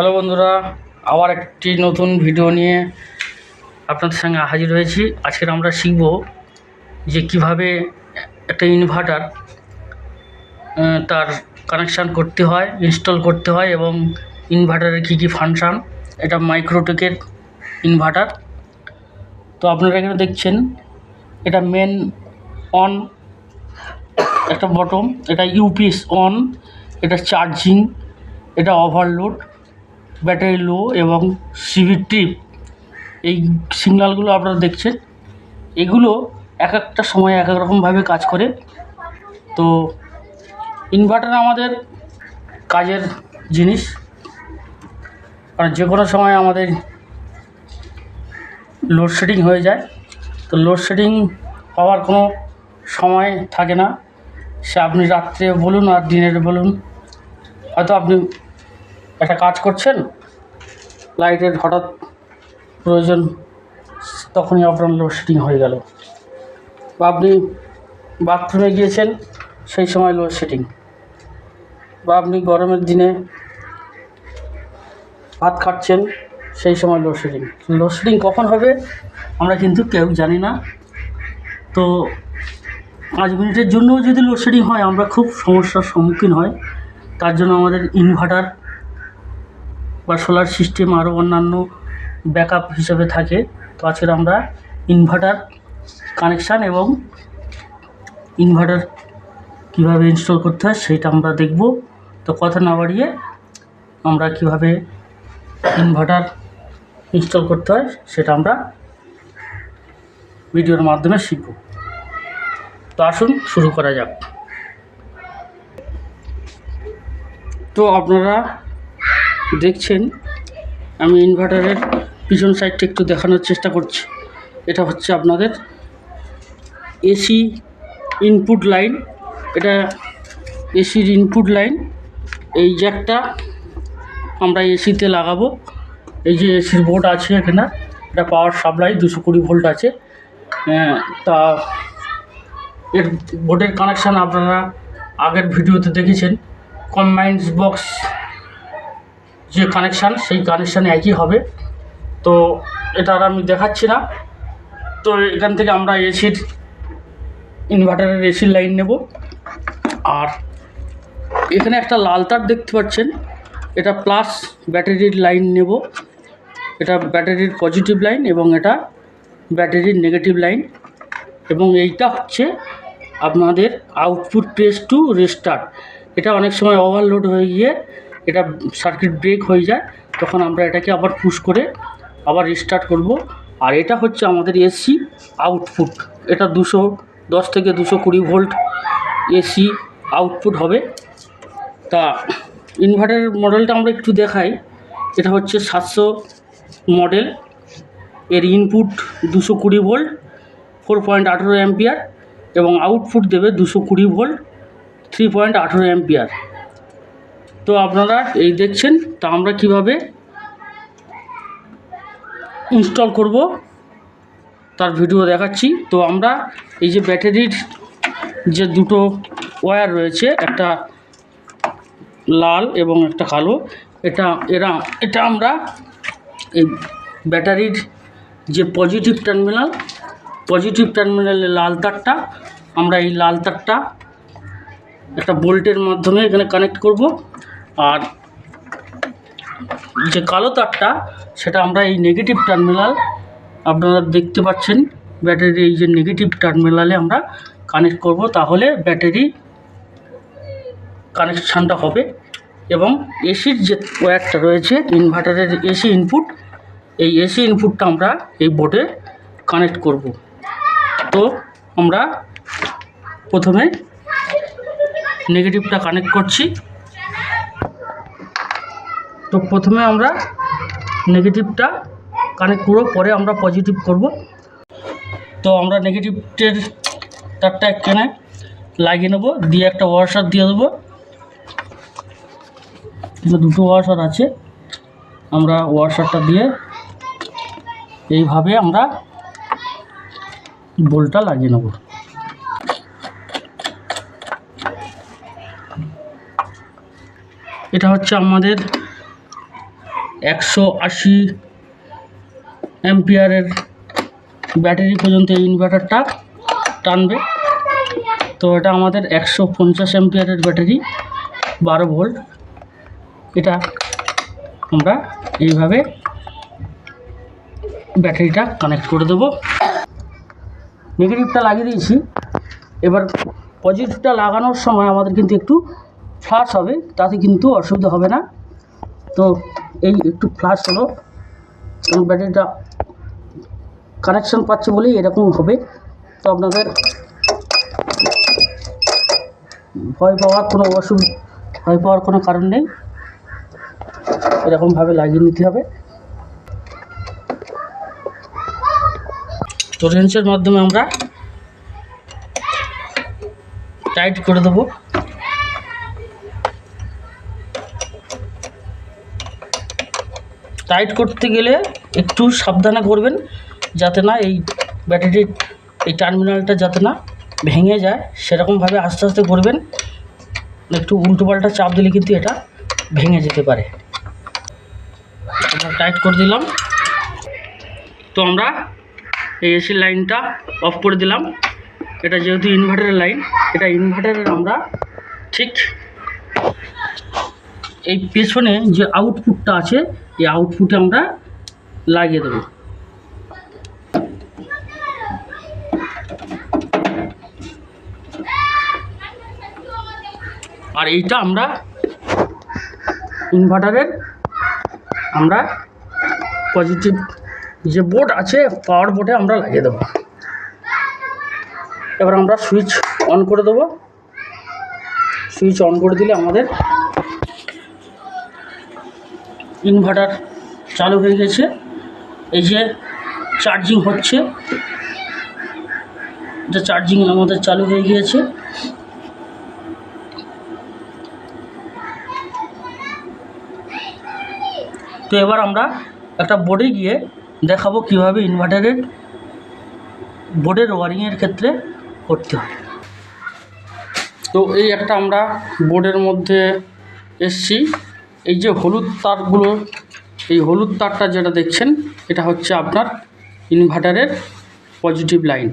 Hello বন্ধুরা, আবার একটি নতুন ভিডিও নিয়ে আপনাদের সঙ্গে হাজির হয়েছি। আজকের আমরা শিখব যে কীভাবে একটা ইনভার্টার তার কানেকশান করতে হয় ইনস্টল করতে হয় এবং ইনভার্টারের কী কী ফাংশান এটা মাইক্রোটেকের ইনভার্টার তো আপনারা এখানে দেখছেন, এটা মেন অন একটা বটম এটা ইউপিএস অন এটা চার্জিং এটা ওভারলোড ব্যাটারি লো এবং সিভি ট্রিপ এই সিগনালগুলো আপনারা দেখছেন, এগুলো এক একটা সময় এক এক রকমভাবে কাজ করে। তো ইনভার্টার আমাদের কাজের জিনিস। কারণ যে কোনো সময় আমাদের লোডশেডিং হয়ে যায়, তো লোডশেডিং হওয়ার কোনো সময় থাকে না। সে আপনি রাত্রে বলুন আর দিনের বলুন, হয়তো আপনি একটা কাজ করছেন? লাইটের হঠাৎ প্রয়োজন, তখনই আপনার লোডশেডিং হয়ে গেল। বা আপনি বাথরুমে গিয়েছেন, সেই সময় লোডশেডিং বা আপনি গরমের দিনে ভাত খাচ্ছেন, সেই সময় লোডশেডিং লোডশেডিং কখন হবে, আমরা কিন্তু কেউ জানি না। তো পাঁচ মিনিটের জন্যও যদি লোডশেডিং হয়, আমরা খুব সমস্যার সম্মুখীন হয়। তার জন্য আমাদের ইনভার্টার বা সোলার সিস্টেম আরও অন্যান্য ব্যাকআপ হিসেবে থাকে। তো আজকে আমরা ইনভার্টার কানেকশান এবং ইনভার্টার কীভাবে ইনস্টল করতে হয় সেইটা আমরা দেখব। তো কথা না বাড়িয়ে আমরা কীভাবে ইনভার্টার ইনস্টল করতে হয় সেটা আমরা ভিডিওর মাধ্যমে শিখব। তো আসুন শুরু করা যাক। তো আপনারা দেখছেন আমি ইনভার্টারের পিছন সাইডটা একটু দেখানোর চেষ্টা করছি। এটা হচ্ছে আপনাদের এসি ইনপুট লাইন এটা এসির ইনপুট লাইন এই জ্যাকটা আমরা এসিতে লাগাবো। এই যে এসির বোর্ড আছে এখানে এটা পাওয়ার সাপ্লাই দুশো কুড়ি ভোল্ট আছে। আহ, তা এর বোর্ডের কানেকশান আপনারা আগের ভিডিওতে দেখেছেন। কম্বাইন্স বক্স যে কানেকশান সেই কানেকশান একই হবে। তো এটা আর আমি দেখাচ্ছি না। তো এখান থেকে আমরা এসির ইনভার্টারের এসির লাইন নেব। আর এখানে একটা লাল তার দেখতে পাচ্ছেন। এটা প্লাস ব্যাটারির লাইন নেব। এটা ব্যাটারির পজিটিভ লাইন এবং এটা ব্যাটারির নেগেটিভ লাইন এবং এইটা হচ্ছে আপনাদের আউটপুট প্রেস টু রেস্টার্ট এটা অনেক সময় ওভারলোড হয়ে গিয়ে এটা সার্কিট ব্রেক হয়ে যায়, তখন আমরা এটাকে আবার পুশ করে আবার রিস্টার্ট করব। আর এটা হচ্ছে আমাদের এসি আউটপুট এটা দুশো দশ থেকে দুশো কুড়ি ভোল্ট এসি আউটপুট হবে। তা ইনভার্টার মডেলটা আমরা একটু দেখাই। এটা হচ্ছে সাতশো মডেল এর ইনপুট দুশো কুড়ি ভোল্ট ফোর পয়েন্ট আঠেরো অ্যাম্পিয়ার এবং আউটপুট দেবে দুশো কুড়ি ভোল্ট থ্রি পয়েন্ট আঠেরো অ্যাম্পিয়ার তো আপনারা এই দেখছেন, তা আমরা কীভাবে ইনস্টল করব তার ভিডিও দেখাচ্ছি। তো আমরা এই যে ব্যাটারির যে দুটো ওয়্যার রয়েছে, একটা লাল এবং একটা কালো, এটা, এরা, এটা আমরা এই ব্যাটারির যে পজিটিভ টার্মিনাল পজিটিভ টার্মিনালের লাল তারটা, আমরা এই লাল তারটা একটা বোল্টের মাধ্যমে এখানে কানেক্ট করব। আর যে কালো তারটা, সেটা আমরা এই নেগেটিভ টার্মিনাল আপনারা দেখতে পাচ্ছেন, ব্যাটারির এই যে নেগেটিভ টার্মিনালে আমরা কানেক্ট করব, তাহলে ব্যাটারি কানেকশানটা হবে এবং এসির যে ওয়্যারটা রয়েছে ইনভার্টারের এসি ইনপুট এই এসি ইনপুটটা আমরা এই বোর্ডে কানেক্ট করব। তো আমরা প্রথমে নেগেটিভটা কানেক্ট করছি। তো প্রথমে আমরা নেগেটিভটা কানেক্ট করব, পরে আমরা পজিটিভ করব। তো আমরা নেগেটিভের তারটা এখানে লাগিয়ে নেব, দিয়ে একটা ওয়াশার দিয়ে দেবো। দুটো ওয়াশার আছে। আমরা ওয়াশারটা দিয়ে এইভাবে আমরা বোলটা লাগিয়ে নেব। এটা হচ্ছে আমাদের একশো আশি অ্যাম্পিয়ারের ব্যাটারি পর্যন্ত এই ইনভার্টারটা টানবে। তো এটা আমাদের একশো পঞ্চাশ অ্যাম্পিয়ারের ব্যাটারি, বারো ভোল্ট। এটা আমরা এইভাবে ব্যাটারিটা কানেক্ট করে দেবো। নেগেটিভটা লাগিয়ে দিয়েছি। এবার পজিটিভটা লাগানোর সময় আমাদের কিন্তু একটু ফ্লাশ হবে, তাতে কিন্তু অসুবিধা হবে না। তো এই একটু ফ্লাশ হলো। কারণ ব্যাটারিটা কানেকশন পাচ্ছে বলেই এরকম হবে। তো আপনাদের ভয় পাওয়ার কোনো অসুবিধা ভয় পাওয়ার কোনো কারণ নেই। এরকমভাবে লাগিয়ে নিতে হবে। তো রেঞ্চের মাধ্যমে আমরা টাইট করে দেবো। টাইট করতে গেলে একটু সাবধানে করবেন যাতে না এই ব্যাটারির এই টার্মিনালটা যাতে না ভেঙে যায়। সেরকমভাবে আস্তে আস্তে করবেন। একটু উল্টো পাল্টা চাপ দিলে কিন্তু এটা ভেঙে যেতে পারে। টাইট করে দিলাম। তো আমরা এই এসির লাইনটা অফ করে দিলাম। এটা যেহেতু ইনভার্টারের লাইন, এটা ইনভার্টারের আমরা ঠিক এই পেছনে যে আউটপুটটা আছে এই আউটপুটে আমরা লাগিয়ে দেবো। আর এইটা আমরা ইনভার্টারের আমরা পজিটিভ যে বোর্ড আছে পাওয়ার বোর্ডে আমরা লাগিয়ে দেবো। এবার আমরা সুইচ অন করে দেবো। সুইচ অন করে দিলে আমাদের ইনভার্টার চালু হয়ে গেছে। এই যে চার্জিং হচ্ছে। এটা চার্জিং আমাদের চালু হয়ে গিয়েছে। তো এবার আমরা একটা বোর্ডে গিয়ে দেখাবো কীভাবে ইনভার্টারের বোর্ডের ওয়ারিংয়ের ক্ষেত্রে করতে হয়। তো এই একটা আমরা বোর্ডের মধ্যে এসছি। এই যে হলুদ তারগুলো, এই হলুদ তারটা যেটা দেখছেন, এটা হচ্ছে আপনার ইনভার্টারের পজিটিভ লাইন।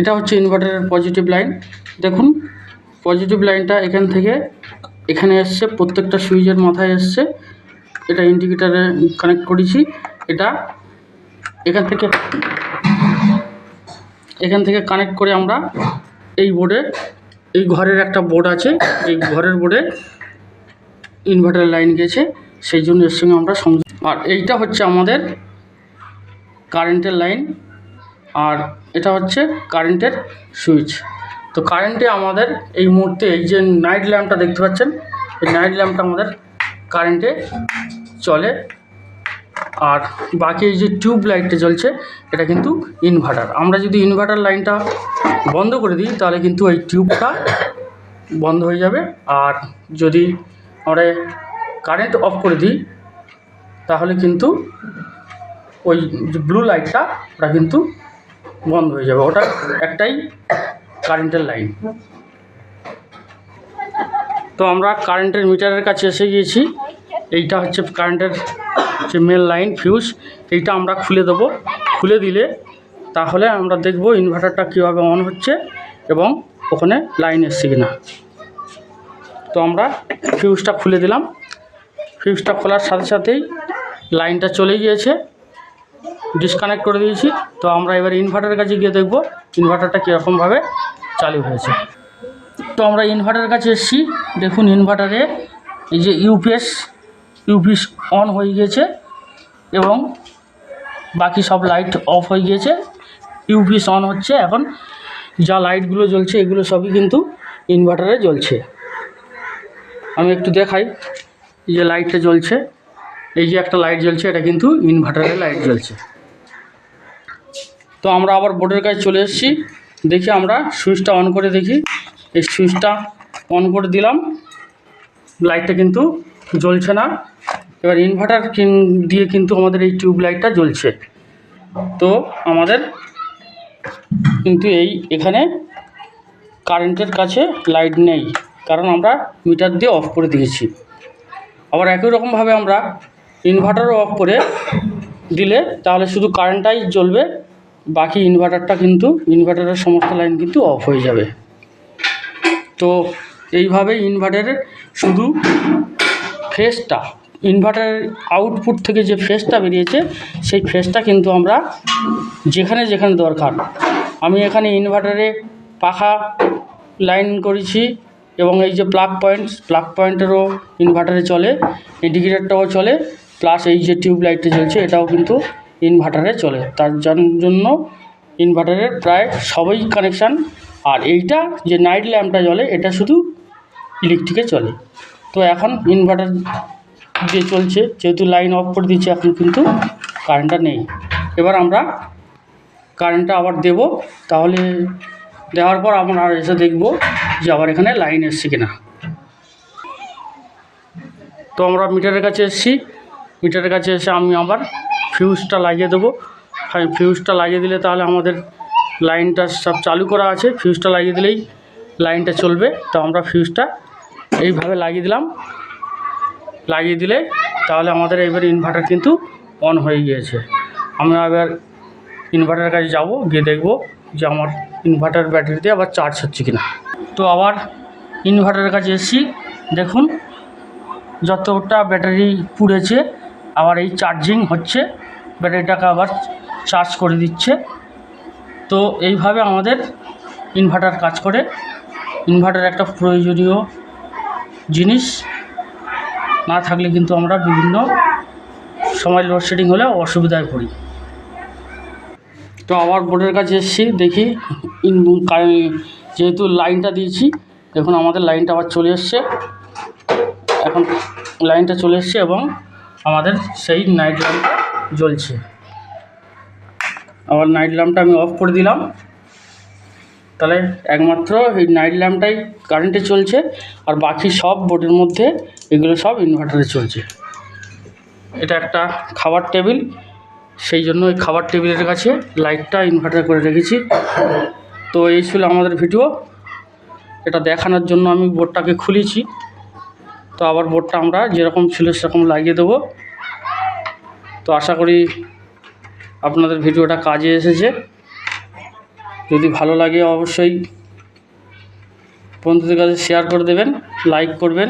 এটা হচ্ছে ইনভার্টারের পজিটিভ লাইন। দেখুন, পজিটিভ লাইনটা এখান থেকে এখানে এসছে, প্রত্যেকটা সুইচের মাথায় এসছে। এটা ইন্ডিকেটারে কানেক্ট করেছি। এটা এখান থেকে এখান থেকে কানেক্ট করে আমরা এই বোর্ডে এই ঘরের একটা বোর্ড আছে, এই ঘরের বোর্ডে ইনভার্টার লাইন গেছে, সেই জন্য এর সঙ্গে আমরা সংযোগ আর এইটা হচ্ছে আমাদের কারেন্টের লাইন আর এটা হচ্ছে কারেন্টের সুইচ তো কারেন্টে আমাদের এই মুহূর্তে এই যে নাইট ল্যাম্পটা দেখতে পাচ্ছেন, এই নাইট ল্যাম্পটা আমাদের কারেন্টে চলে। আর বাকি এই যে টিউব লাইটটা জ্বলছে, এটা কিন্তু ইনভার্টার আমরা যদি ইনভার্টার লাইনটা বন্ধ করে দিই, তাহলে কিন্তু এই টিউবটা বন্ধ হয়ে যাবে। আর যদি আমরা কারেন্ট অফ করে দিই, তাহলে কিন্তু ওই যে ব্লু লাইটটা ওটা কিন্তু বন্ধ হয়ে যাবে। ওটা একটাই কারেন্টের লাইন তো আমরা কারেন্টের মিটারের কাছে এসে গিয়েছি। এইটা হচ্ছে কারেন্টের যে মেন লাইন ফিউজ এইটা আমরা খুলে দেবো। খুলে দিলে তাহলে আমরা দেখব ইনভার্টারটা কীভাবে অন হচ্ছে এবং ওখানে লাইন এসছে কি না তো আমরা ফিউজটা খুলে দিলাম। ফিউজটা খোলার সাথে সাথেই লাইনটা চলে গিয়েছে। ডিসকানেক্ট করে দিয়েছি। তো আমরা এবার ইনভার্টারের কাছে গিয়ে দেখব ইনভার্টারটা কীরকমভাবে চালু হয়েছে। তো আমরা ইনভার্টারের কাছে এসেছি। দেখুন ইনভার্টারে এই যে ইউপিএস ইউপিএস অন হয়ে গিয়েছে এবং বাকি সব লাইট অফ হয়ে গিয়েছে। ইউপিএস অন হচ্ছে এখন, যা লাইটগুলো জ্বলছে, এগুলো সবই কিন্তু ইনভার্টারে জ্বলছে। আমি একটু দেখাই যে লাইটটা জ্বলছে, এই যে একটা লাইট জ্বলছে, এটা কিন্তু ইনভার্টারে লাইট জ্বলছে। তো আমরা আবার বোর্ডের কাছে চলে এসেছি, দেখি আমরা সুইচটা অন করে দেখি। এই সুইচটা অন করে দিলাম। লাইটটা কিন্তু জ্বলছে না। এবার ইনভার্টার দিয়ে কিন্তু আমাদের এই টিউব লাইটটা জ্বলছে। তো আমাদের কিন্তু এই এখানে কারেন্টের কাছে লাইট নেই, কারণ আমরা মিটার দিয়ে অফ করে দিয়েছি। আবার একই রকমভাবে আমরা ইনভার্টারও অফ করে দিলে তাহলে শুধু কারেন্টটাই জ্বলবে, বাকি ইনভার্টারটা কিন্তু ইনভার্টারের সমস্ত লাইন কিন্তু অফ হয়ে যাবে। তো এইভাবে ইনভার্টারের শুধু ফেসটা ইনভার্টারের আউটপুট থেকে যে ফেসটা বেরিয়েছে, সেই ফেসটা কিন্তু আমরা যেখানে যেখানে দরকার। আমি এখানে ইনভার্টারে পাখা লাইন করেছি এবং এই যে প্লাগ পয়েন্ট প্লাগ পয়েন্টেরও ইনভার্টারে চলে ইন্ডিকেটারটাও চলে প্লাস এই যে টিউব লাইটটা জ্বলছে, এটাও কিন্তু ইনভার্টারে চলে। তার জন্য ইনভার্টারের প্রায় সবই কানেকশান আর এইটা যে নাইট ল্যাম্পটা জ্বলে, এটা শুধু ইলেকট্রিকে চলে। তো এখন ইনভার্টার যে চলছে, যেহেতু লাইন অফ করে দিচ্ছে এখন কিন্তু কারেন্টটা নেই। এবার আমরা কারেন্টটা আবার দেব। তাহলে দেওয়ার পর আমরা আর এসে দেখব যে আবার এখানে লাইন এসছে কিনা। তো আমরা মিটারের কাছে এসেছি। মিটারের কাছে এসে আমি আবার ফিউজটা লাগিয়ে দেবো। হ্যাঁ ফিউজটা লাগিয়ে দিলে তাহলে আমাদের লাইনটা সব চালু করা আছে। ফিউজটা লাগিয়ে দিলেই লাইনটা চলবে। তো আমরা ফিউজটা এইভাবে লাগিয়ে দিলাম। লাগিয়ে দিলে তাহলে আমাদের এবার ইনভার্টার কিন্তু অন হয়ে গিয়েছে। আমরা এবার ইনভার্টারের কাছে যাব, গিয়ে দেখব যে আমার ইনভার্টার ব্যাটারিতে আবার চার্জ হচ্ছে কিনা। তো আবার ইনভার্টারের কাছে এসেছি, দেখুন যতটা ব্যাটারি পুড়েছে, আবার এই চার্জিং হচ্ছে ব্যাটারিটাকে আবার চার্জ করে দিচ্ছে। তো এইভাবে আমাদের ইনভার্টার কাজ করে। ইনভার্টার একটা প্রয়োজনীয় জিনিস না থাকলে কিন্তু আমরা বিভিন্ন সময় লোডশেডিং হলে অসুবিধায় পড়ি। তো আবার বোর্ডের কাছে এসেছি, দেখি যেহেতু লাইনটা দিয়েছি, দেখুন আমাদের লাইনটা আবার চলে এসছে। এখন লাইনটা চলে এসছে এবং আমাদের সেই নাইট ল্যাম্পটা জ্বলছে। আবার নাইট ল্যাম্পটা আমি অফ করে দিলাম। তাহলে একমাত্র এই নাইট ল্যাম্পটাই কারেন্টে চলছে, আর বাকি সব বোর্ডের মধ্যে এগুলো সব ইনভার্টারে চলছে। এটা একটা খাবার টেবিল সেই জন্য এই খাবার টেবিলের কাছে লাইটটা ইনভার্টার করে রেখেছি। তো এই ছিল আমাদের ভিডিও এটা দেখানোর জন্য আমি বোর্ডটাকে খুলেছি। তো আবার বোর্ডটা আমরা যেরকম ছিল সেরকম লাগিয়ে দেবো। তো আশা করি আপনাদের ভিডিওটা কাজে এসেছে। যদি ভালো লাগে অবশ্যই বন্ধুদের কাছে শেয়ার করে দেবেন লাইক করবেন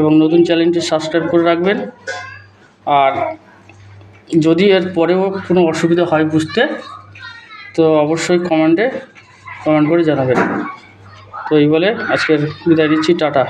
এবং নতুন চ্যানেলটি সাবস্ক্রাইব করে রাখবেন। আর যদি এর পরেও কোনো অসুবিধা হয় বুঝতে, তো অবশ্যই কমেন্টে কমেন্ট করে জানাবেন। তো এই বলে আজকের বিদায় নিচ্ছি, টাটা।